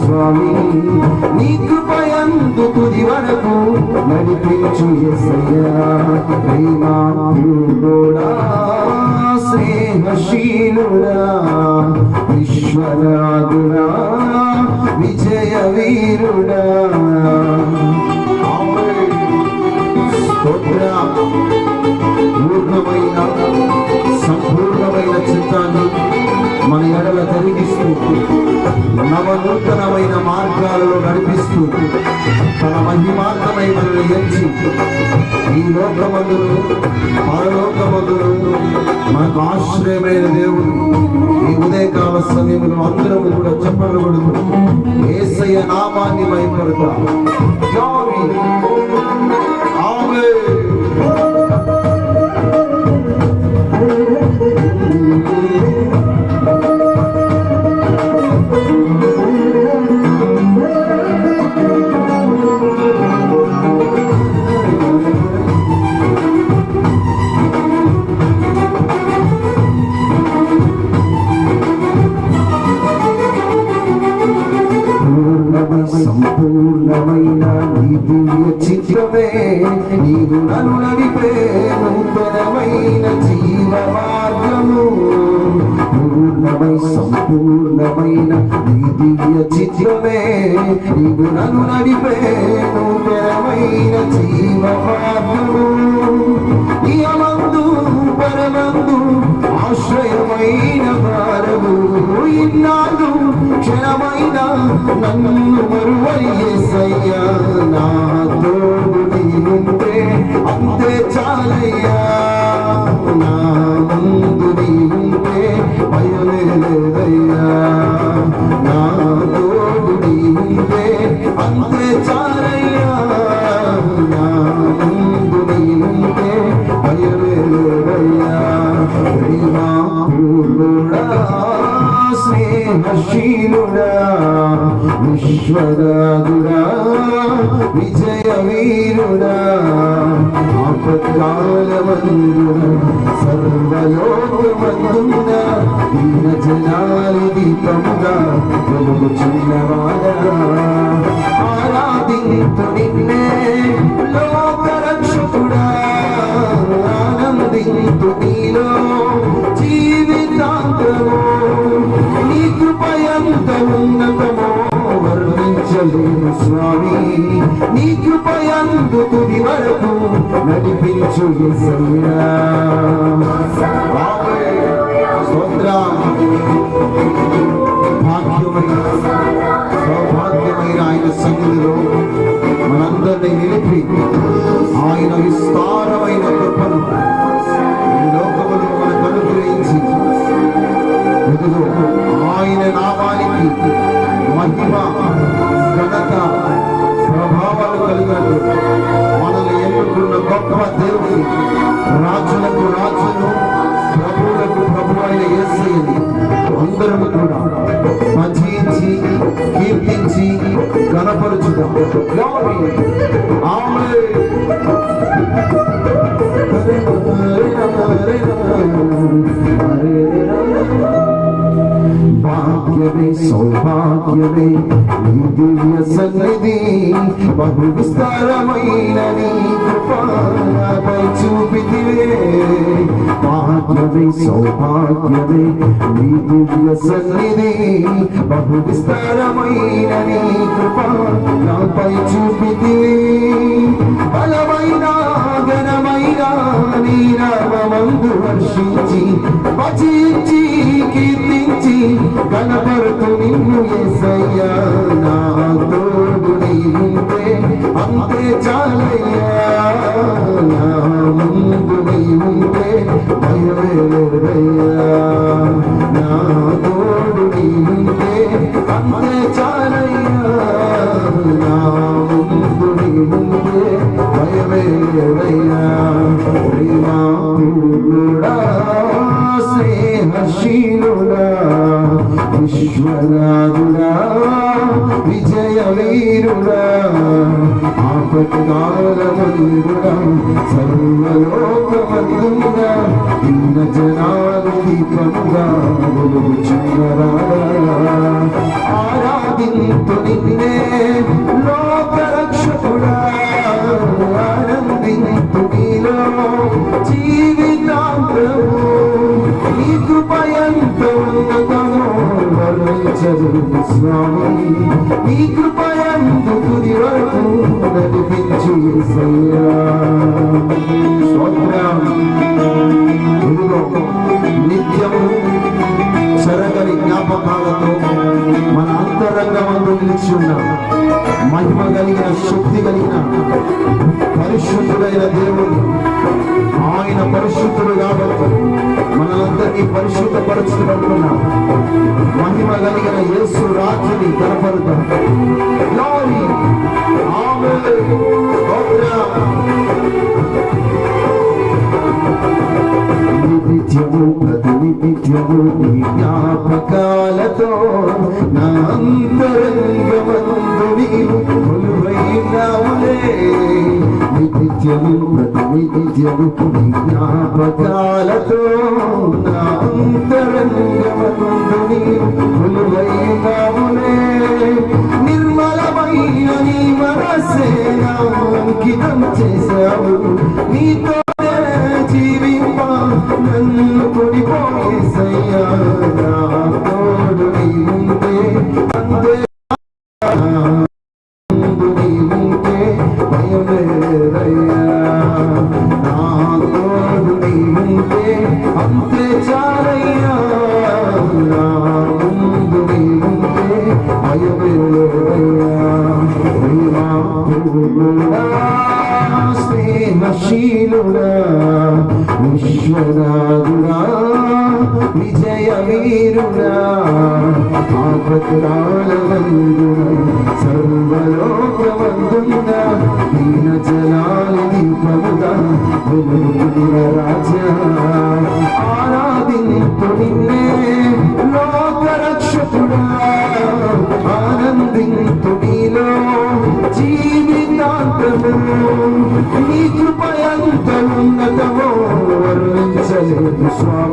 స్వామి నీ కృపయందు తుది వరకు నడిపించు ఎసయ్యా ప్రేమాప్యుడా స్నేహశీలుడా పూర్ణమైన సంపూర్ణమైన చిత్తాన్ని మన ఎడల జరిగిస్తూ నవనూతనమైన మార్గాలలో నడిపిస్తూ తన మహిమార్గమై మనల్ని ఎంచి ఈ లోకమందులు పరలోకమందులు మనకు ఆశ్రయమైన దేవుడు. ఈ ఉదయకాల సమయంలో అందరం కూడా చెప్పబడుతూ ఏసయ్య నామాన్ని భయపడతా పూర్ణమై సంపూర్ణమైన నీ దివ్య చిత్రమే. నీవు నన్ను నడిపే నూతనమైన జీవ మార్గము నియమందు పరమందు ఆశ్రయమైన భారము ఇన్నాడు క్షణమైన నన్ను మరువరి యేసయ్యా నా తోడు నీవుంటే అంతే చాలయ్యా. నా ముందు నీవుంటే భయమే లేదయ్యా నా తోడు నీవుంటే అంతే చాలయ్యా నా ముందు నీవుంటే భయమే లేదయ్యా స్నేహశీలుడా విశ్వరాదుడా విజయ వీరుడా ఆపత్కాలమందున సర్వలోకమందున దీన జనాలి దీపముగా వెలుగుచున్నవాడా ఆరాధింతు నిన్నే లోకరక్షకుడా ఆనందింతు నీలో జీవితాంతము. నీ కృపయంత ఉన్నతమో. వర్ణించలేను స్వామి నీ కృపయందు తుది వరకు నడిపించు భాగ్యమైన సౌభాగ్యమైన ఆయన సన్నిధిలో మనందరినీ నిలిపి ఆయన విస్తారమైన కృపను ఈ లోకములు మనకు అనుగ్రహించి ఆయన నామానికి మహిమ యొక్క ప్రభావాలు కలిగినట్టు మనల్ని ఎన్నుకున్న గొప్ప దేవుడు రాజులకు రాజును ప్రభువులకు ప్రభు అయిన యేసయ్యని అందరము కూడా భజించి కీర్తించి గణపరుచుదాం Glory. Amen. భాగ్యమే సౌభాగ్యమే నీ దివ్య సన్నిధి బహు విస్తారమైన నీ కృపపై చూపితివే. భాగ్యమే సౌభాగ్యమే నీ దివ్య సన్నిధి బహు విస్తారమైన నీ కృప నాపై చూపితివే. బలమైన నీ నామందు వర్షించి భజించి కీర్తించి కనపడుతు నిన్ను ఎసయ్యా నా తోడు నీవుంటే అంతే చాలయ్యా. నా ముందు నీవుంటే భయమే నా తోడు నీవుంటే అంతే చాలయ్యా. నా ముందు నీవుంటే భయమే లేదయ్యా ప్రేమా పూర్ణుడా విశ్వనాథుడా విజయ ఆపత్కాలమందుడా సర్వలోకమందుగా జనాలు దీపముగా నిన్నే లోకరక్షకుడా. నీలో జీవితాంతము నీ కృప స్వామి నీ తుది వరకు నడిపించు నిత్యము జ్ఞాపకాలతో మన అంతరంగమందు నిలిచి ఉన్న. మహిమ కలిగిన మనందరినీ పరిశుద్ధపరచుతున్నట్టున్న మహిమ కలిగిన యేసు రాజుని కనపడతాం Glory. నిత్యము ప్రతి నిత్యము నీ జ్ఞాపకాలతో నా అంతరంగమందు నీవు కొలువైనావులే. నిత్యము నీ జ్ఞాపకాలతో నా అంతరంగమందు నీవు కొలువైనావులే. నిర్మలమైన నీ మనసే నా అంకితం చేశావు. నీతో నన్ను కొడిపోయేసయ్యా ఆనందింతు జీవితాంతము నీ కృప ఉన్నతమో వర్ణించలేదు స్వామి.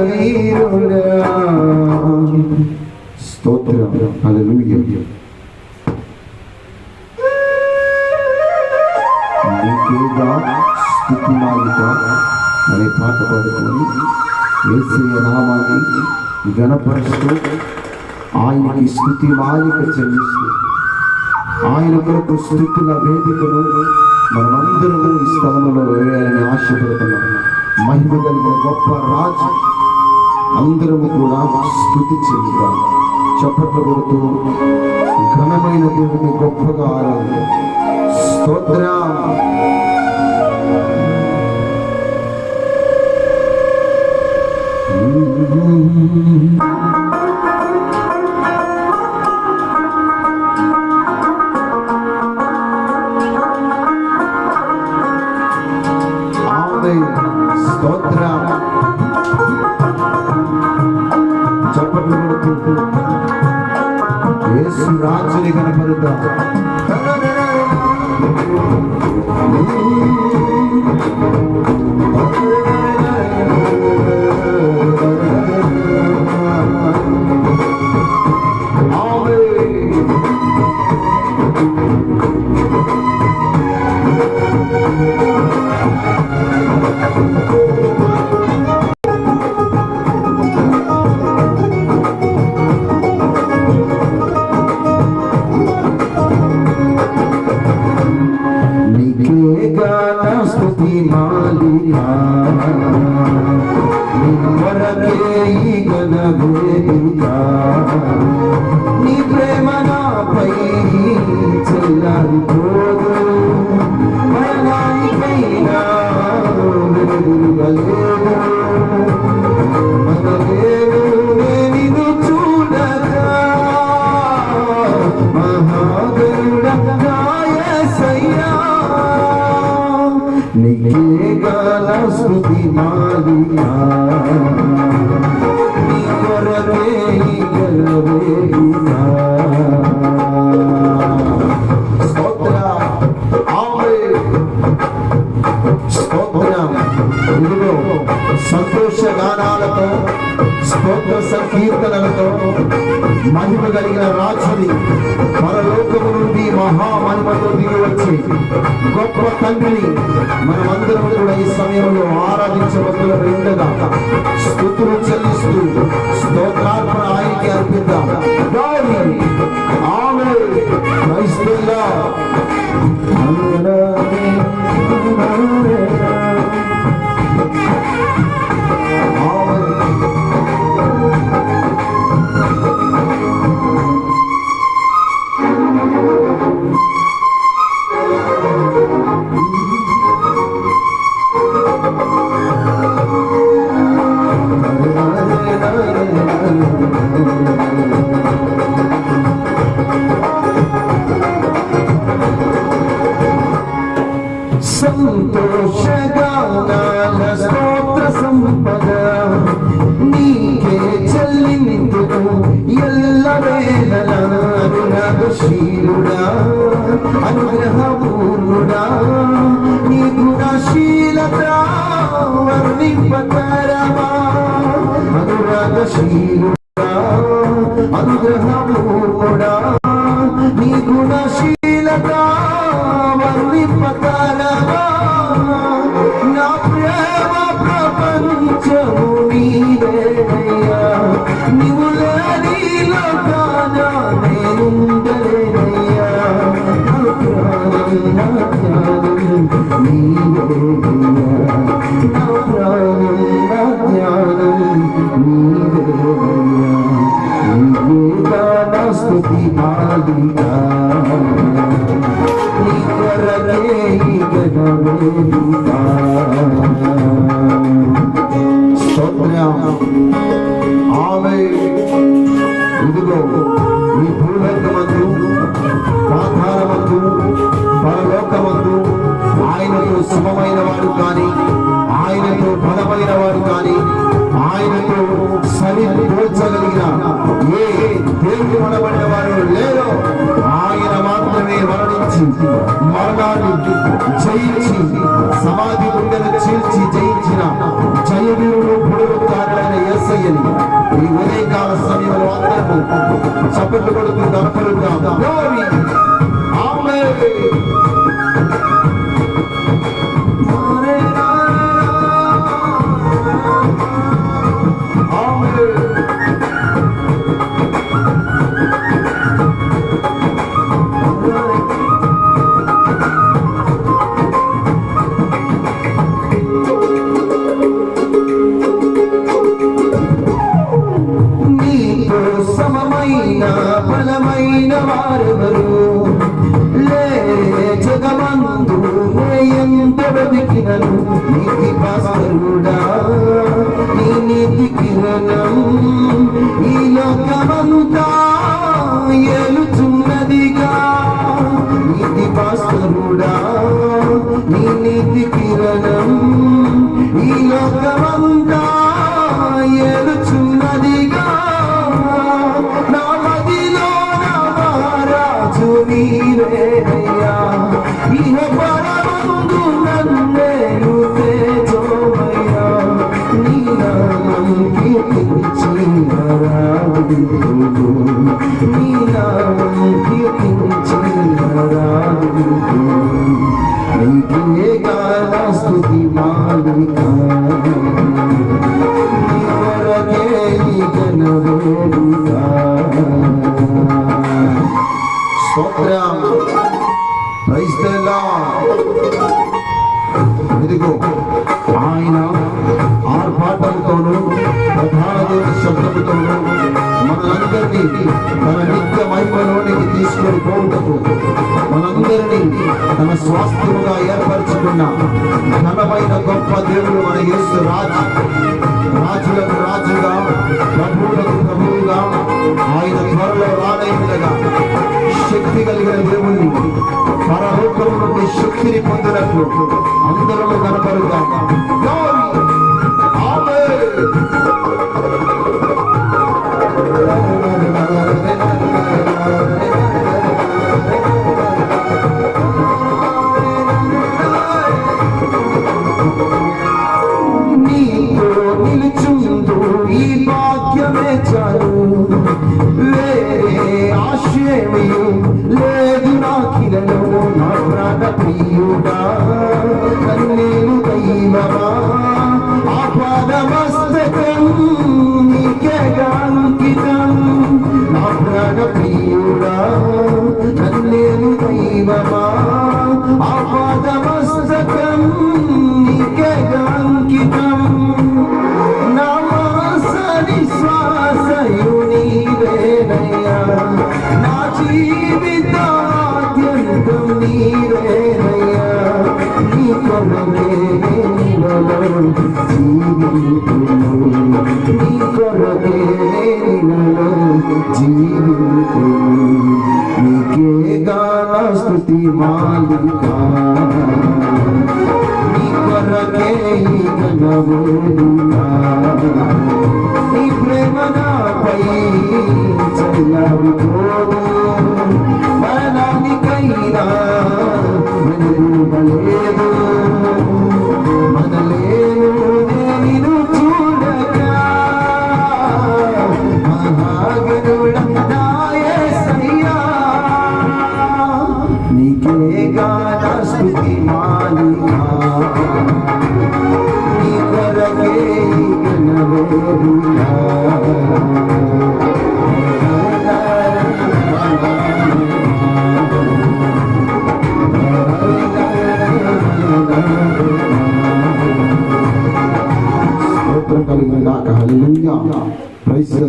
వీరుడా స్తోత్రం. హల్లెలూయా నీకేగా స్థుతి మాలిక అనే పాట పాడుకొని ఏసయ్య నామాన్ని గణపరుస్తూ ఆయనకి స్థుతి మాలిక చెల్లిస్తూ ఆయన కొరకు స్థుతుల వేదికను మనమందరము ఈ స్థలంలో వేయాలని ఆశపడుతున్నాం మహిమ కలిగిన గొప్ప రాజు అందరము కూడా స్థుతి చెందుతాం చప్పట్లు కొడుతూ ఘనమైన దేవుని గొప్పగా ఆరాధన స్తోత్ర Mm-hmm. గాన స్తుతి మాలిక కొరకే ఈ ఘన గాన స్తుతి మాలికా నీ కొరకే ఈ గలవేదికా స్తోత్ర ఆమేన్ స్తోత్రం ఇదిగో సంతోష గానాలతో స్తోత్ర సంకీర్తనలతో మహిమ కలిగిన రాజుని మన లోకము నుండి మహామహిమతో దిగి వచ్చి గొప్ప తండ్రిని మనమందరం కూడా ఈ సమయంలో ఆరాధించవద్దుల ఉండగా స్థుతులు చెల్లిస్తూ స్తోత్రార్పణ ఆయనకి అర్పిద్దాం ఆమె Amen. Praise the ఆమె ఇదిగో మీ నీవేనయ్యా నా ప్రాణం నా పరలోకమందు ఆయనతో సమమైన వాడు కానీ ఆయనతో బలమైన వాడు కానీ ఆయనతో సరి పోల్చగలిగిన ఏ దేవుడు మనబడిన వారు లేదో ఆయన మాత్రమే మరణించి మరణాన్ని జయించి సమాధి గుండెలు చీల్చి జయించి ఇదిగో ఆయన ఆర్భాటంతోనూ ప్రధాన దూత మనందరినీ తన నిత్య మహిమలోనికి తీసుకొని పోవుటకు మనందరినీ తన స్వాస్థ్యముగా ఏర్పరచుకున్న ఘనమైన గొప్ప దేవుడు మన యేసు రాజు. రాజులకు రాజుగా ప్రభువులకు ప్రభువుగా ఆయన త్వరలో రానైనగా శక్తి కలిగిన దేవుణ్ణి పరలోకంలో శక్తిని పొందినట్లు అందరము కనపరుగా నీకే గాన స్తుతి మాలికా నీ కొరకే ఈ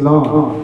long.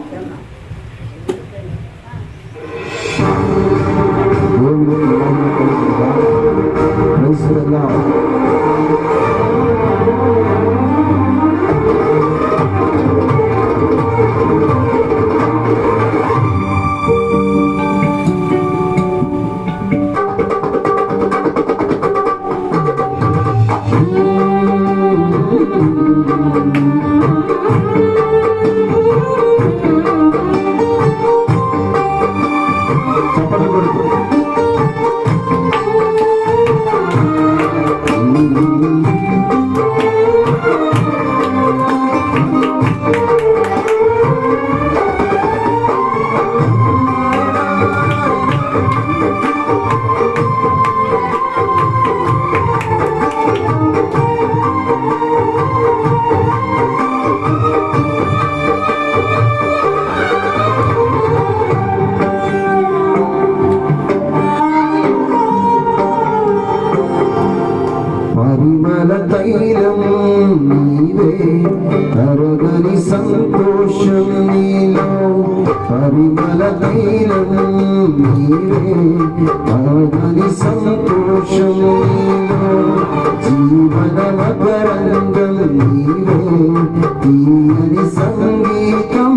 తీయని సంగీతం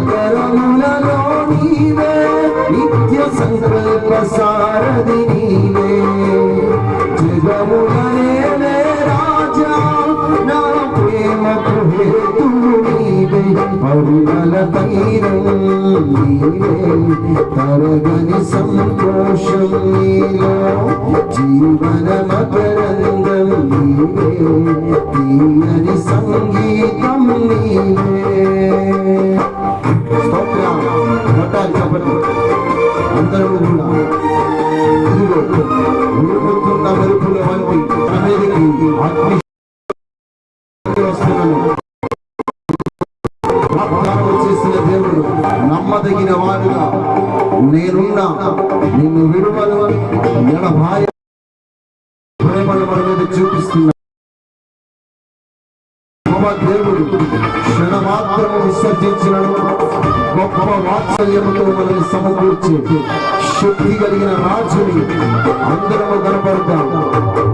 నీవే నీవే నిత్య సంకల్ప నీవే. జగములనే రాజా నా ప్రేమకు నీవే. నీవే తరగని సంతోషం నీలో. జీవన మకరంగం తీయని సంగీతం నీవే చెప్పండి. అందరూ కూడా. ఇదిగో మెరుపుల వంటి చేసిన దేవుడు నమ్మదగిన వాడుగా నేనున్నా. నిన్ను విడువను ఎడభాయ ప్రేమను మన మీద చూపిస్తున్నా. దేవుడు క్షణ మాత్రము విసర్జించిన గొప్ప వాత్సల్యముతో మనల్ని సమకూర్చే శక్తి కలిగిన రాజుని అందరము కనపడతాము.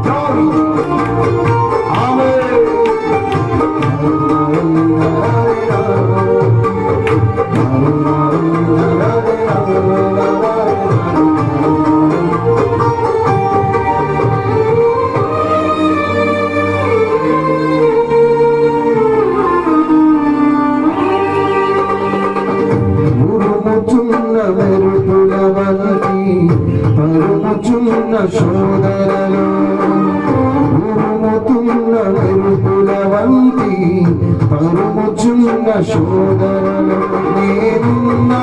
మరుగుచున్న శోధనలు ఉరుముతున్న మెరుపుల వంటి పరుగుచున్న శోధనలు నేనున్నా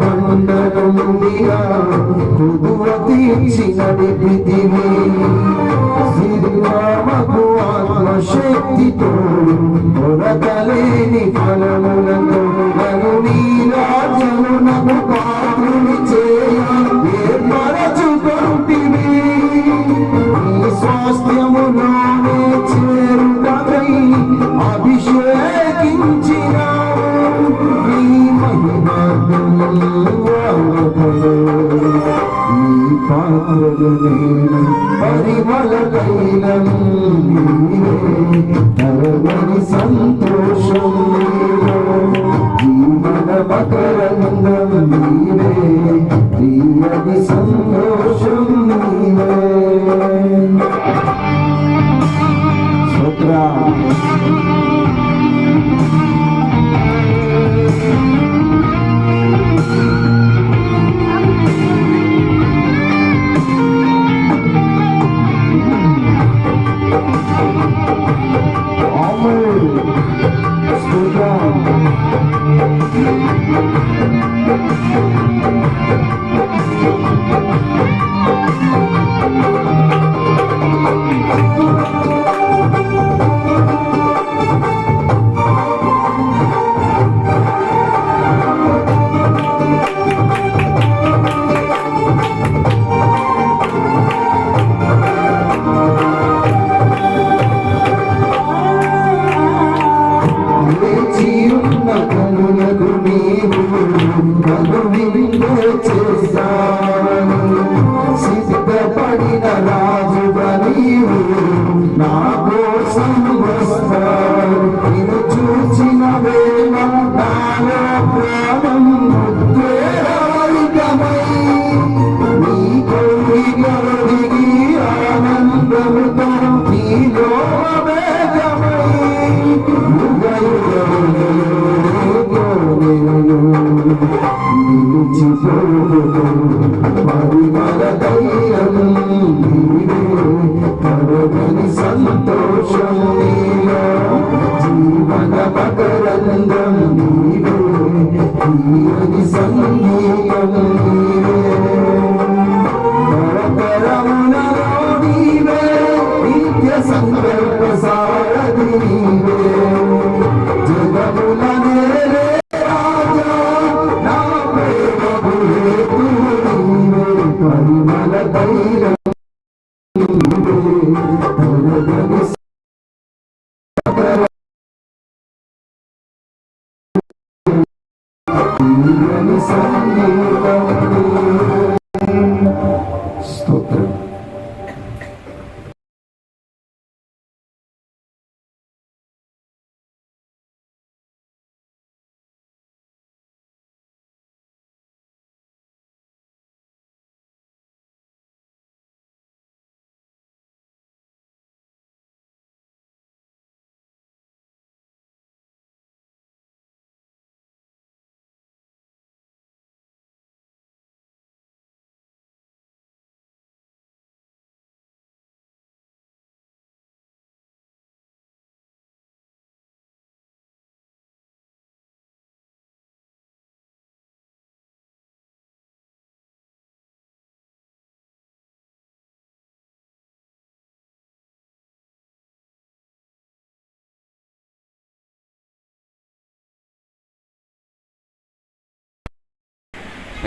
బందరుందిగా కుదువ తీర్చినది పిదివి సిరిరామకు ఆత్మశక్తితో కొరతలేని ఫలములతో పరిమళ సంతోషం జీవన మకరంగం నీరే తీయని సంతోషం.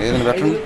ఏదైనా పెట్టండి.